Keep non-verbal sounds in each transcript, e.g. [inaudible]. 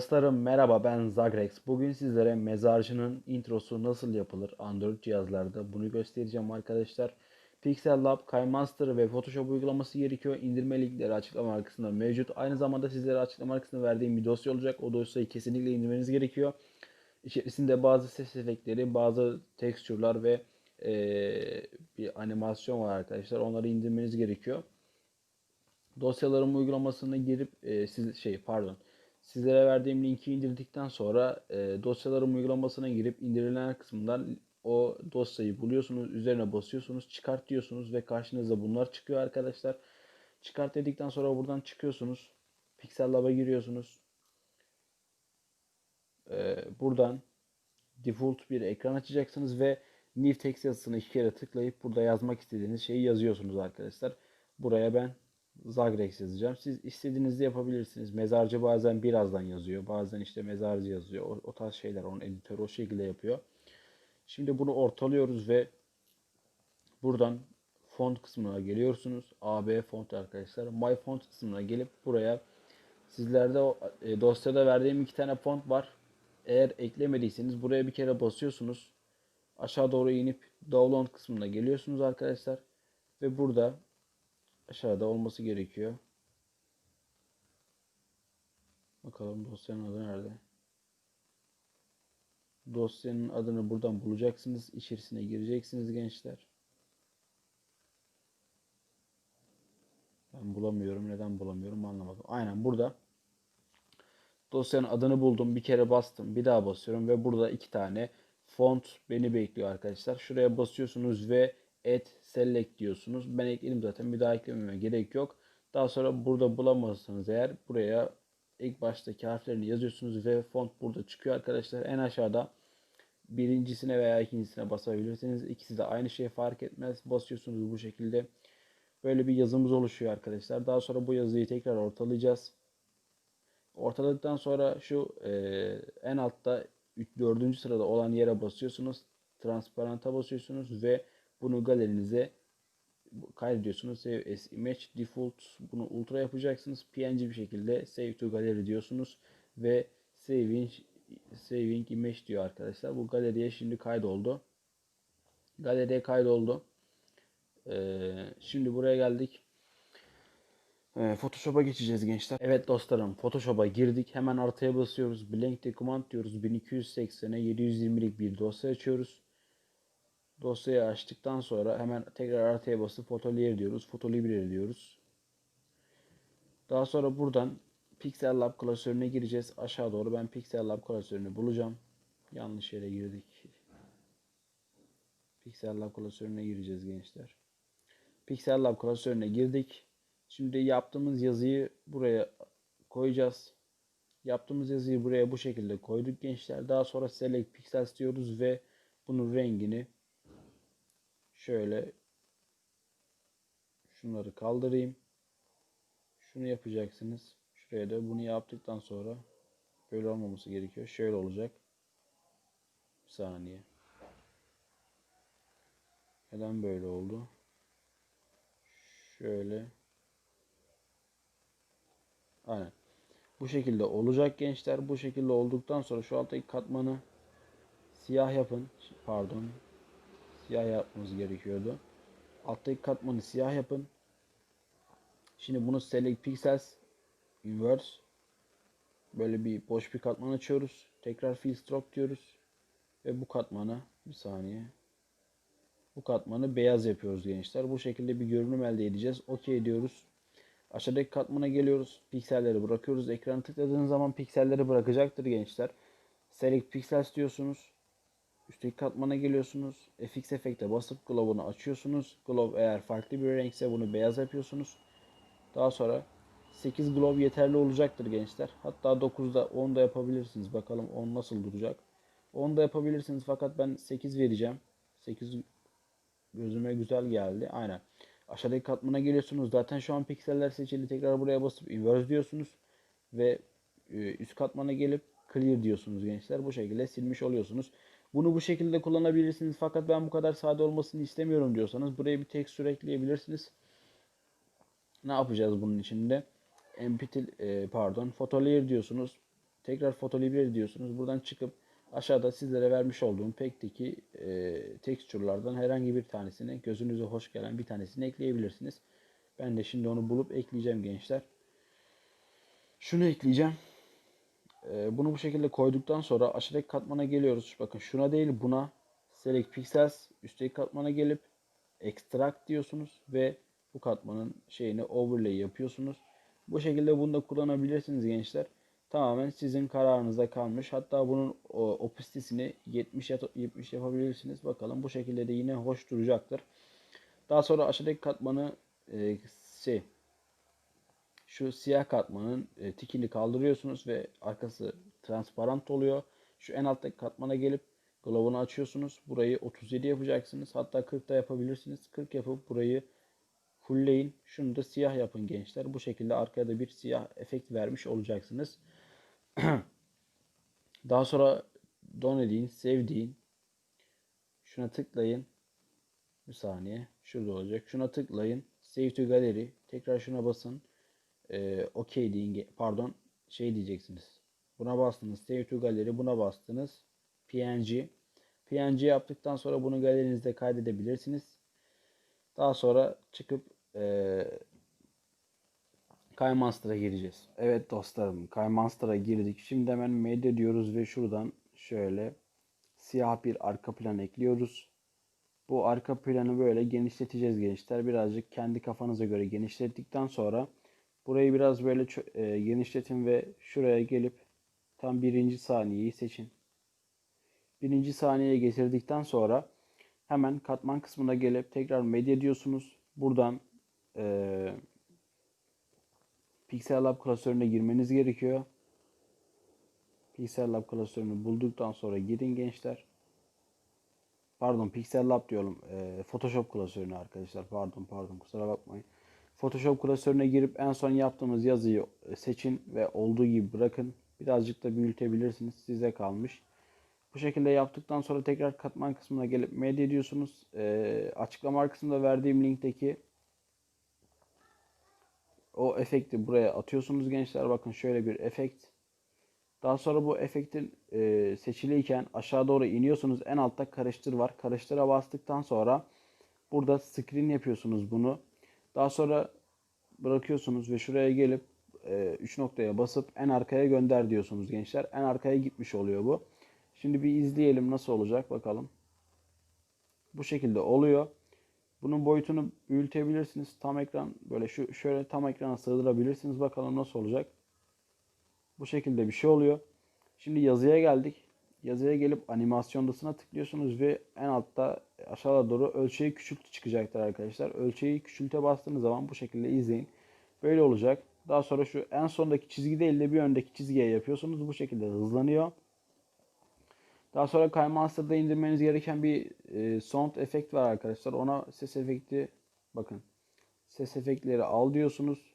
Dostlarım merhaba ben Zagrex. Bugün sizlere mezarcının introsu nasıl yapılır Android cihazlarda bunu göstereceğim arkadaşlar. Pixel Lab, KineMaster ve Photoshop uygulaması gerekiyor. İndirme linkleri açıklama kısmında mevcut. Aynı zamanda sizlere açıklama kısmında verdiğim bir dosya olacak. O dosyayı kesinlikle indirmeniz gerekiyor. İçerisinde bazı ses efektleri, bazı tekstürler ve eee, bir animasyon var arkadaşlar. Onları indirmeniz gerekiyor. Dosyalarım uygulamasını girip e, siz şey pardon sizlere verdiğim linki indirdikten sonra e, dosyalarım uygulamasına girip indirilen kısmından o dosyayı buluyorsunuz, üzerine basıyorsunuz, çıkart diyorsunuz ve karşınıza bunlar çıkıyor arkadaşlar. Çıkart dedikten sonra buradan çıkıyorsunuz. Pixel Lab'a giriyorsunuz. E, buradan default bir ekran açacaksınız ve new text yazısını iki kere tıklayıp burada yazmak istediğiniz şeyi yazıyorsunuz arkadaşlar. Buraya ben Zagrex yazacağım. Siz istediğinizde yapabilirsiniz. Mezarcı bazen birazdan yazıyor. Bazen işte mezarcı yazıyor. O, o tarz şeyler onun editörü o şekilde yapıyor. Şimdi bunu ortalıyoruz ve buradan font kısmına geliyorsunuz. AB font arkadaşlar. My font kısmına gelip buraya sizlerde e, dosyada verdiğim iki tane font var. Eğer eklemediyseniz buraya bir kere basıyorsunuz. Aşağı doğru inip download kısmına geliyorsunuz arkadaşlar. Ve burada aşağıda olması gerekiyor. Bakalım dosyanın adı nerede? Dosyanın adını buradan bulacaksınız. İçerisine gireceksiniz gençler. Ben bulamıyorum. Neden bulamıyorum anlamadım. Aynen burada. Dosyanın adını buldum. Bir kere bastım. Bir daha basıyorum ve burada iki tane font beni bekliyor arkadaşlar. Şuraya basıyorsunuz ve add select diyorsunuz. Ben ekledim zaten. Bir daha eklememe gerek yok. Daha sonra burada bulamazsanız eğer buraya ilk baştaki harflerini yazıyorsunuz ve font burada çıkıyor arkadaşlar. En aşağıda birincisine veya ikincisine basabilirsiniz. İkisi de aynı şey fark etmez. Basıyorsunuz bu şekilde. Böyle bir yazımız oluşuyor arkadaşlar. Daha sonra bu yazıyı tekrar ortalayacağız. Ortaladıktan sonra şu e, en altta 4. sırada olan yere basıyorsunuz. Transparanta basıyorsunuz ve bunu galerinize kaydediyorsunuz. Save as image default bunu ultra yapacaksınız. PNG bir şekilde save to gallery diyorsunuz ve saving saving image diyor arkadaşlar. Bu galeriye şimdi kaydoldu. Galeriye kaydoldu. Ee, şimdi buraya geldik. Ee, Photoshop'a geçeceğiz gençler. Evet dostlarım Photoshop'a girdik. Hemen artıya basıyoruz. Blank document diyoruz. 1280'e 720'lik bir dosya açıyoruz. Dosyayı açtıktan sonra hemen tekrar artıya basıp Photolier diyoruz. Photolibre diyoruz. Daha sonra buradan Pixel Lab klasörüne gireceğiz. Aşağı doğru ben Pixel Lab klasörünü bulacağım. Yanlış yere girdik. Pixel Lab klasörüne gireceğiz gençler. Pixel Lab klasörüne girdik. Şimdi yaptığımız yazıyı buraya koyacağız. Yaptığımız yazıyı buraya bu şekilde koyduk gençler. Daha sonra Select Pixels diyoruz ve bunun rengini şöyle şunları kaldırayım. Şunu yapacaksınız. Şuraya da bunu yaptıktan sonra böyle olmaması gerekiyor. Şöyle olacak. Bir saniye. Neden böyle oldu? Şöyle. Aynen. Bu şekilde olacak gençler. Bu şekilde olduktan sonra şu alttaki katmanı siyah yapın. Pardon. Siyah yapmamız gerekiyordu. Alttaki katmanı siyah yapın. Şimdi bunu select pixels inverse böyle bir boş bir katman açıyoruz. Tekrar fill stroke diyoruz. Ve bu katmanı bir saniye. Bu katmanı beyaz yapıyoruz gençler. Bu şekilde bir görünüm elde edeceğiz. OK diyoruz. Aşağıdaki katmana geliyoruz. Pikselleri bırakıyoruz. Ekranı tıkladığınız zaman pikselleri bırakacaktır gençler. Select Pixels diyorsunuz. Üstteki katmana geliyorsunuz. FX efekte basıp globunu açıyorsunuz. Globe eğer farklı bir renkse bunu beyaz yapıyorsunuz. Daha sonra 8 globe yeterli olacaktır gençler. Hatta 9'da 10'da yapabilirsiniz. Bakalım 10 nasıl duracak. 10'da yapabilirsiniz fakat ben 8 vereceğim. 8 gözüme güzel geldi. Aynen. Aşağıdaki katmana geliyorsunuz. Zaten şu an pikseller seçili. Tekrar buraya basıp inverse diyorsunuz. Ve e, üst katmana gelip clear diyorsunuz gençler. Bu şekilde silmiş oluyorsunuz. Bunu bu şekilde kullanabilirsiniz. Fakat ben bu kadar sade olmasını istemiyorum diyorsanız buraya bir tekstür ekleyebilirsiniz. Ne yapacağız bunun içinde? Empty, e, pardon, photolayer diyorsunuz. Tekrar foto library diyorsunuz. Buradan çıkıp aşağıda sizlere vermiş olduğum packteki e, texture'lardan herhangi bir tanesini gözünüze hoş gelen bir tanesini ekleyebilirsiniz. Ben de şimdi onu bulup ekleyeceğim gençler. Şunu ekleyeceğim. E, bunu bu şekilde koyduktan sonra aşağıdaki katmana geliyoruz. Bakın şuna değil buna select pixels üstteki katmana gelip extract diyorsunuz ve bu katmanın şeyini overlay yapıyorsunuz. Bu şekilde bunu da kullanabilirsiniz gençler. Tamamen sizin kararınıza kalmış. Hatta bunun o, opacitesini 70 yap- 70 yapabilirsiniz. Bakalım bu şekilde de yine hoş duracaktır. Daha sonra aşağıdaki katmanı e, şey şu siyah katmanın e, tikini kaldırıyorsunuz ve arkası transparent oluyor. Şu en alttaki katmana gelip globunu açıyorsunuz. Burayı 37 yapacaksınız. Hatta 40 da yapabilirsiniz. 40 yapıp burayı fullleyin. Şunu da siyah yapın gençler. Bu şekilde arkaya da bir siyah efekt vermiş olacaksınız. [clears throat] Daha sonra done deyin, save deyin. Şuna tıklayın. Bir saniye. Şurada olacak. Şuna tıklayın. Save to gallery. Tekrar şuna basın. Ee, OK deyin. Pardon. Şey diyeceksiniz. Buna bastınız. Save to gallery. Buna bastınız. PNG. PNG yaptıktan sonra bunu galerinizde kaydedebilirsiniz. Daha sonra çıkıp eee KineMaster'a gireceğiz. Evet dostlarım KineMaster'a girdik. Şimdi hemen medya diyoruz ve şuradan şöyle siyah bir arka plan ekliyoruz. Bu arka planı böyle genişleteceğiz gençler. Birazcık kendi kafanıza göre genişlettikten sonra burayı biraz böyle e, genişletin ve şuraya gelip tam birinci saniyeyi seçin. Birinci saniyeye getirdikten sonra hemen katman kısmına gelip tekrar medya diyorsunuz. Buradan eee Pixel Lab klasörüne girmeniz gerekiyor. Pixel Lab klasörünü bulduktan sonra girin gençler. Pardon Pixel Lab diyorum. Eee, Photoshop klasörüne arkadaşlar. Pardon pardon kusura bakmayın. Photoshop klasörüne girip en son yaptığımız yazıyı e, seçin ve olduğu gibi bırakın. Birazcık da büyütebilirsiniz. Size kalmış. Bu şekilde yaptıktan sonra tekrar katman kısmına gelip medya diyorsunuz. Eee açıklama kısmında verdiğim linkteki o efekti buraya atıyorsunuz gençler. Bakın şöyle bir efekt. Daha sonra bu efektin e, seçiliyken aşağı doğru iniyorsunuz. En altta karıştır var. Karıştıra bastıktan sonra burada screen yapıyorsunuz bunu. Daha sonra bırakıyorsunuz ve şuraya gelip 3 noktaya basıp en arkaya gönder diyorsunuz gençler. En arkaya gitmiş oluyor bu. Şimdi bir izleyelim nasıl olacak bakalım. Bu şekilde oluyor. Bunun boyutunu büyütebilirsiniz. Tam ekran böyle şu şöyle tam ekrana sığdırabilirsiniz. Bakalım nasıl olacak. Bu şekilde bir şey oluyor. Şimdi yazıya geldik. Yazıya gelip animasyondasına tıklıyorsunuz ve en altta aşağıya doğru ölçeği küçült çıkacaktır arkadaşlar. Ölçeği küçülte bastığınız zaman bu şekilde izleyin. Böyle olacak. Daha sonra şu en sondaki çizgi değil de bir öndeki çizgiye yapıyorsunuz. Bu şekilde hızlanıyor. Daha sonra KineMaster'da indirmeniz gereken bir e, sound efekt var arkadaşlar. Ona ses efekti bakın. Ses efektleri al diyorsunuz.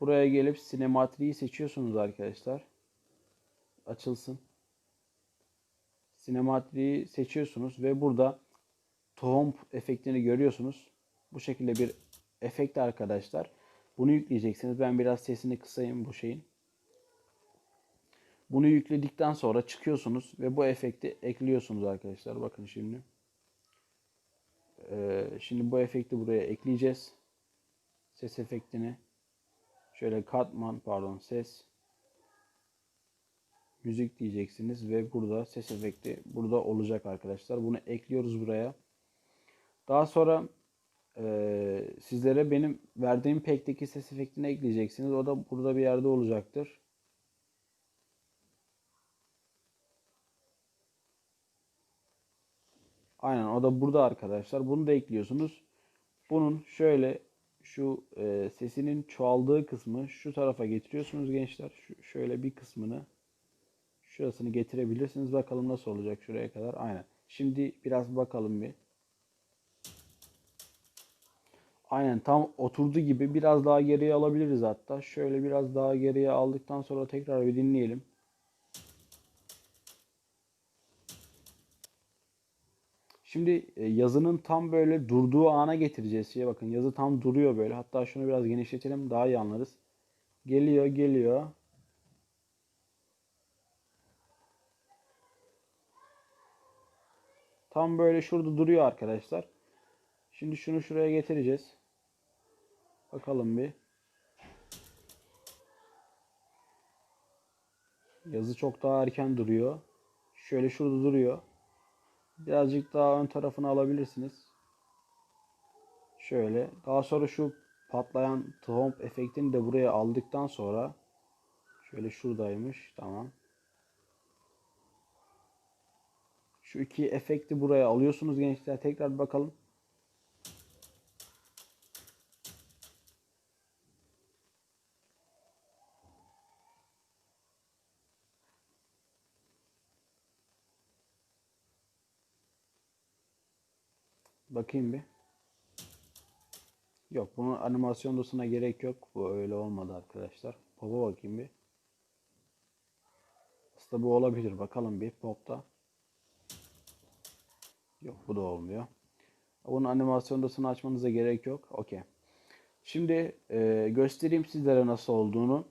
Buraya gelip sinematriyi seçiyorsunuz arkadaşlar. Açılsın. Sinematriyi seçiyorsunuz ve burada tohum efektini görüyorsunuz. Bu şekilde bir efekt arkadaşlar. Bunu yükleyeceksiniz. Ben biraz sesini kısayım bu şeyin. Bunu yükledikten sonra çıkıyorsunuz ve bu efekti ekliyorsunuz arkadaşlar. Bakın şimdi. Ee, şimdi bu efekti buraya ekleyeceğiz. Ses efektini. Şöyle katman pardon ses. Müzik diyeceksiniz ve burada ses efekti burada olacak arkadaşlar. Bunu ekliyoruz buraya. Daha sonra e, sizlere benim verdiğim packteki ses efektini ekleyeceksiniz. O da burada bir yerde olacaktır. Aynen o da burada arkadaşlar. Bunu da ekliyorsunuz. Bunun şöyle şu e, sesinin çoğaldığı kısmı şu tarafa getiriyorsunuz gençler. Şu, şöyle bir kısmını şurasını getirebilirsiniz. Bakalım nasıl olacak şuraya kadar. Aynen. Şimdi biraz bakalım bir. Aynen tam oturdu gibi biraz daha geriye alabiliriz hatta. Şöyle biraz daha geriye aldıktan sonra tekrar bir dinleyelim. Şimdi e, yazının tam böyle durduğu ana getireceğiz. Şeye bakın yazı tam duruyor böyle. Hatta şunu biraz genişletelim daha iyi anlarız. Geliyor geliyor. Tam böyle şurada duruyor arkadaşlar. Şimdi şunu şuraya getireceğiz. Bakalım bir. Yazı çok daha erken duruyor. Şöyle şurada duruyor. Birazcık daha ön tarafını alabilirsiniz. Şöyle. Daha sonra şu patlayan thump efektini de buraya aldıktan sonra şöyle şuradaymış. Tamam. Şu iki efekti buraya alıyorsunuz gençler. Tekrar bakalım. Bakayım bir. Yok bunun animasyon dosuna gerek yok. Bu öyle olmadı arkadaşlar. Pop'a bakayım bir. Aslında bu olabilir. Bakalım bir pop'ta. Yok bu da olmuyor. Bunun animasyon dosunu açmanıza gerek yok. Okey. Şimdi e, göstereyim sizlere nasıl olduğunu.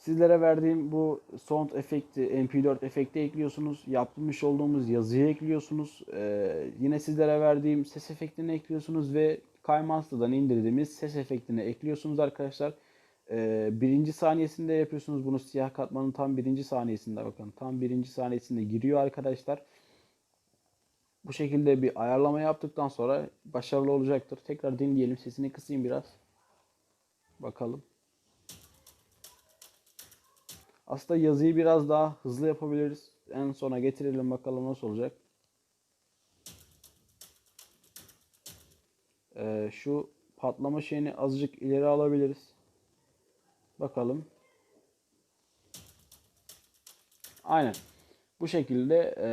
Sizlere verdiğim bu sound efekti, MP4 efekti ekliyorsunuz. Yapmış olduğumuz yazıyı ekliyorsunuz. Ee, yine sizlere verdiğim ses efektini ekliyorsunuz ve KiMaster'dan indirdiğimiz ses efektini ekliyorsunuz arkadaşlar. Ee, birinci saniyesinde yapıyorsunuz bunu siyah katmanın tam birinci saniyesinde bakın. Tam birinci saniyesinde giriyor arkadaşlar. Bu şekilde bir ayarlama yaptıktan sonra başarılı olacaktır. Tekrar dinleyelim. Sesini kısayım biraz. Bakalım. Aslında yazıyı biraz daha hızlı yapabiliriz. En sona getirelim bakalım nasıl olacak. Ee, şu patlama şeyini azıcık ileri alabiliriz. Bakalım. Aynen. Bu şekilde e,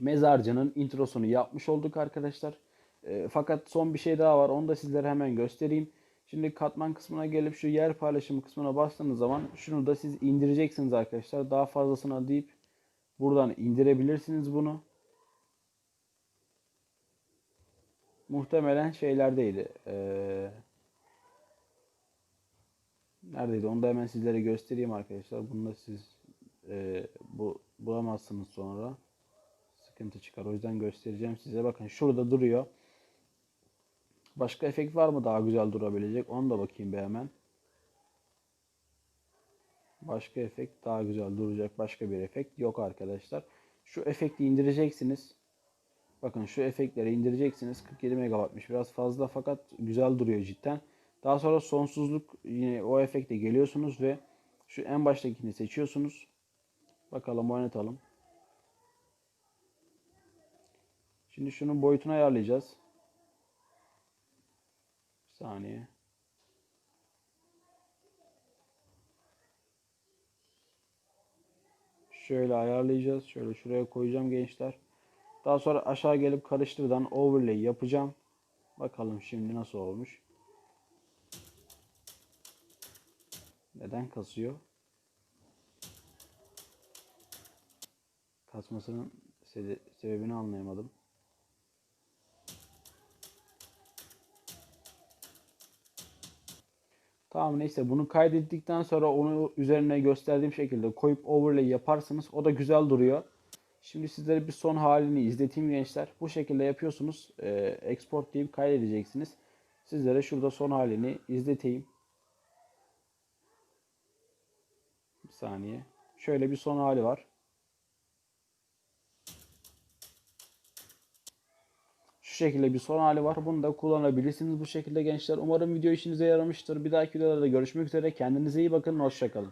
mezarcının introsunu yapmış olduk arkadaşlar. E, fakat son bir şey daha var. Onu da sizlere hemen göstereyim. Şimdi katman kısmına gelip şu yer paylaşımı kısmına bastığınız zaman şunu da siz indireceksiniz arkadaşlar. Daha fazlasına deyip buradan indirebilirsiniz bunu. Muhtemelen şeylerdeydi. Ee, neredeydi? Onu da hemen sizlere göstereyim arkadaşlar. Bunu da siz e, bu bulamazsınız sonra. Sıkıntı çıkar. O yüzden göstereceğim size. Bakın şurada duruyor. Başka efekt var mı daha güzel durabilecek? Onu da bakayım bir hemen. Başka efekt daha güzel duracak başka bir efekt yok arkadaşlar. Şu efekti indireceksiniz. Bakın şu efektleri indireceksiniz. 47 megabaytmış. Biraz fazla fakat güzel duruyor cidden. Daha sonra sonsuzluk yine o efekte geliyorsunuz ve şu en baştakini seçiyorsunuz. Bakalım oynatalım. Şimdi şunun boyutunu ayarlayacağız saniye. Şöyle ayarlayacağız. Şöyle şuraya koyacağım gençler. Daha sonra aşağı gelip karıştırdan overlay yapacağım. Bakalım şimdi nasıl olmuş. Neden kasıyor? Kasmasının sebebini anlayamadım. Tamam neyse bunu kaydettikten sonra onu üzerine gösterdiğim şekilde koyup overlay yaparsınız. O da güzel duruyor. Şimdi sizlere bir son halini izleteyim gençler. Bu şekilde yapıyorsunuz. E, export deyip kaydedeceksiniz. Sizlere şurada son halini izleteyim. Bir saniye. Şöyle bir son hali var. Şekilde bir son hali var. Bunu da kullanabilirsiniz bu şekilde gençler. Umarım video işinize yaramıştır. Bir dahaki videolarda görüşmek üzere. Kendinize iyi bakın. Hoşçakalın.